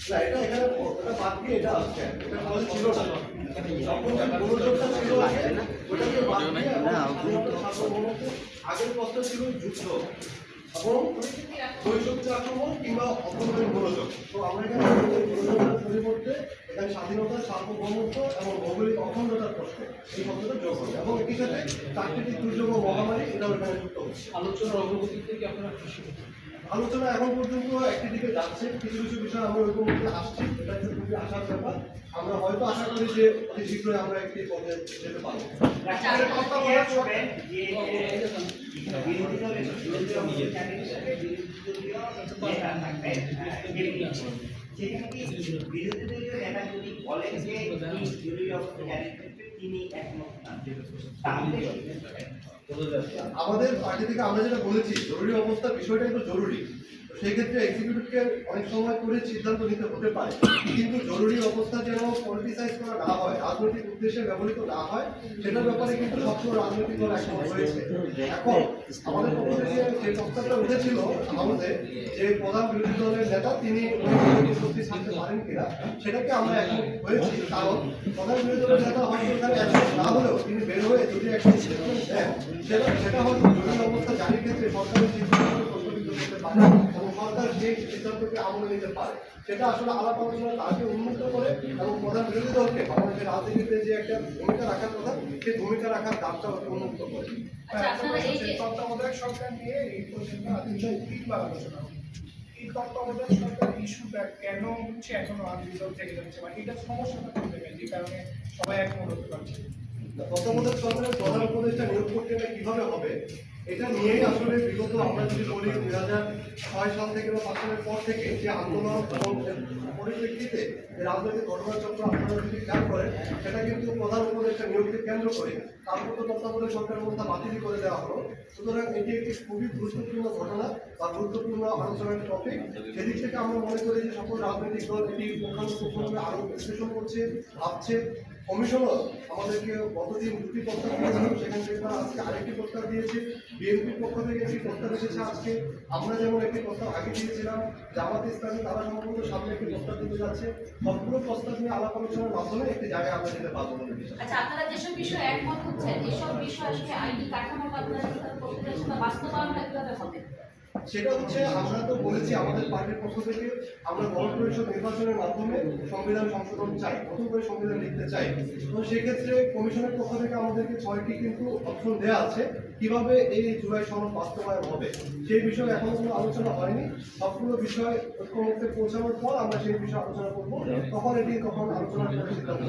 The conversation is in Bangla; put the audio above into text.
না এটা এখানে ওটা বাদ দিয়ে এটা আসছে। এটা আমাদের ছিল না যখন মনোযোগটা ছিল আগে ওটাকে বাদ দিয়ে আগের প্রশ্ন ছিল যুদ্ধ। এবং বৈষম্য আক্রমণ কিংবা অপরাধের মনোযোগ তো আমরা এখানে পরিবর্তে এখানে স্বাধীনতা সার্বভৌমত্ব এবং ভৌগোলিক অখণ্ডতার প্রশ্ন এই শব্দটা যোগ হবে। এবং একই সাথে প্রাকৃতিক দুর্যোগ ও মহামারী এটাও এখানে যুক্ত হচ্ছে। আলোচনার অগ্রগতি থেকে আপনারা খুশি আলোচনা এখন পর্যন্ত একটি দিকে যাচ্ছে কিছু কিছু বিষয় আমরা ওই মধ্যে আসছি এটা হচ্ছে খুবই আশার ব্যাপার। আমরা হয়তো আশা করি যে অতি শীঘ্রই আমরা একটি পথে যেতে পারব। বিরোধী দলের বিরোধী দলীয় আমাদের পার্টি থেকে আমরা যেটা বলেছি জরুরি অবস্থা বিষয়টা একটু জরুরি। সেই ক্ষেত্রে এক্সিকিউটিভকে অনেক সময় করে সিদ্ধান্ত নিতে হতে পারে। কিন্তু জরুরি অবস্থা যেন পলিটিসাইজ করা না হয়, রাজনৈতিক উদ্দেশ্যে ব্যবহৃত না হয়, সেটার ব্যাপারে কিন্তু সবসময় রাজনৈতিক দল একমত হয়েছে। এখন আমাদের পক্ষ থেকে যে প্রস্তাবটা উঠেছিল আমাদের, যে প্রধান বিরোধী দলের নেতা, তিনি উপস্থিত থাকতে পারেন কিনা, সেটাকে আমরা একমত হয়েছি। কারণ প্রধান বিরোধী দলের নেতা হয়তো এখানে একমত না হলেও তিনি বের হয়ে যদি একটা সেটা সেটা হয়তো জরুরি অবস্থা জারির ক্ষেত্রে সরকারের সরকার সেই সিদ্ধান্তকে আমলে নিতে পারে সেটা আসলে আলাপ আলোচনা তাকে উন্মুক্ত করে এবং প্রধান বিরোধী দলকে বাংলাদেশের রাজনীতিতে যে একটা ভূমিকা রাখার কথা সেই ভূমিকা রাখার দাবটা উন্মুক্ত করে আচ্ছা আপনারা এই তত্ত্বাবধায়ক সরকার নিয়ে এই পর্যন্ত তিনবার আলোচনা। এই তত্ত্বাবধায়ক সরকার ইস্যুটা কেন হচ্ছে এখনও আনরিজলভ থেকে যাচ্ছে বা এটা সমস্যাটা জায়গায় যে কারণে সবাই একমত হতে পারছে? তত্ত্বাবধায়ক সরকারের প্রধান উপদেষ্টা নিয়োগ প্রক্রিয়াটা কীভাবে হবে এটা নিয়েই আসলে বিগত আমরা যদি বলি, দুই হাজার ছয় সাল থেকে বা পাঁচ সালের পর থেকে যে আন্দোলন পরিপ্রেক্ষিতে রাজনৈতিক ঘটনাচক্র যদি খেয়াল করেন সেটা কিন্তু প্রধান উপদেষ্টা নিয়োগকে কেন্দ্র করে তারপর তো তত্ত্বাবধায়ক সরকারের মধ্যে বাতিল করে দেওয়া হলো। সুতরাং এটি একটি খুবই গুরুত্বপূর্ণ ঘটনা বা গুরুত্বপূর্ণ আলোচনার টপিক সেদিক থেকে আমরা মনে করি যে সকল রাজনৈতিক দল এটি পুঙ্খানুপুঙ্খভাবে আরও বিশ্লেষণ করছে, ভাবছে। কমিশনও আমাদেরকে গতদিন দুটি প্রস্তাব দিয়েছিল, সেখান থেকে তারা আজকে আরেকটি প্রস্তাব দিয়েছে। বিএনপির পক্ষ থেকে একটি প্রস্তাব এসেছে আজকে। আমরা যেমন একটি প্রস্তাব আগে দিয়েছিলাম, জামাত ইসলামী তারা সম্ভবত সামনে একটি প্রস্তাব দিতে যাচ্ছে। সবগুলো প্রস্তাব নিয়ে আলাপ আলোচনার মাধ্যমে একটি জায়গায় আমরা যেতে পারব। আচ্ছা আপনারা যেসব বিষয়ে একমত হচ্ছেন, এসব বিষয় আসলে আইনি কাঠামো বা আপনারা করতে চাচ্ছেন বা বাস্তবায়নটা কীভাবে হবে সেটা হচ্ছে, আমরা তো বলেছি আমাদের পার্টির পক্ষ থেকে, আমরা গণ পরিষদ নির্বাচনের মাধ্যমে সংবিধান সংশোধন চাই, নতুন করে সংবিধান লিখতে চাই। তো সেক্ষেত্রে কমিশনের পক্ষ থেকে আমাদেরকে ছয়টি কিন্তু অপশন দেওয়া আছে, কীভাবে এই জুলাই সনদ বাস্তবায়ন হবে, সেই বিষয়ে এখনও কোনো আলোচনা হয়নি। সবগুলো বিষয় ঐক্যমত্যে পৌঁছানোর পর আমরা সেই বিষয়ে আলোচনা করব। তখন এটি তখন আলোচনা করে সিদ্ধান্ত।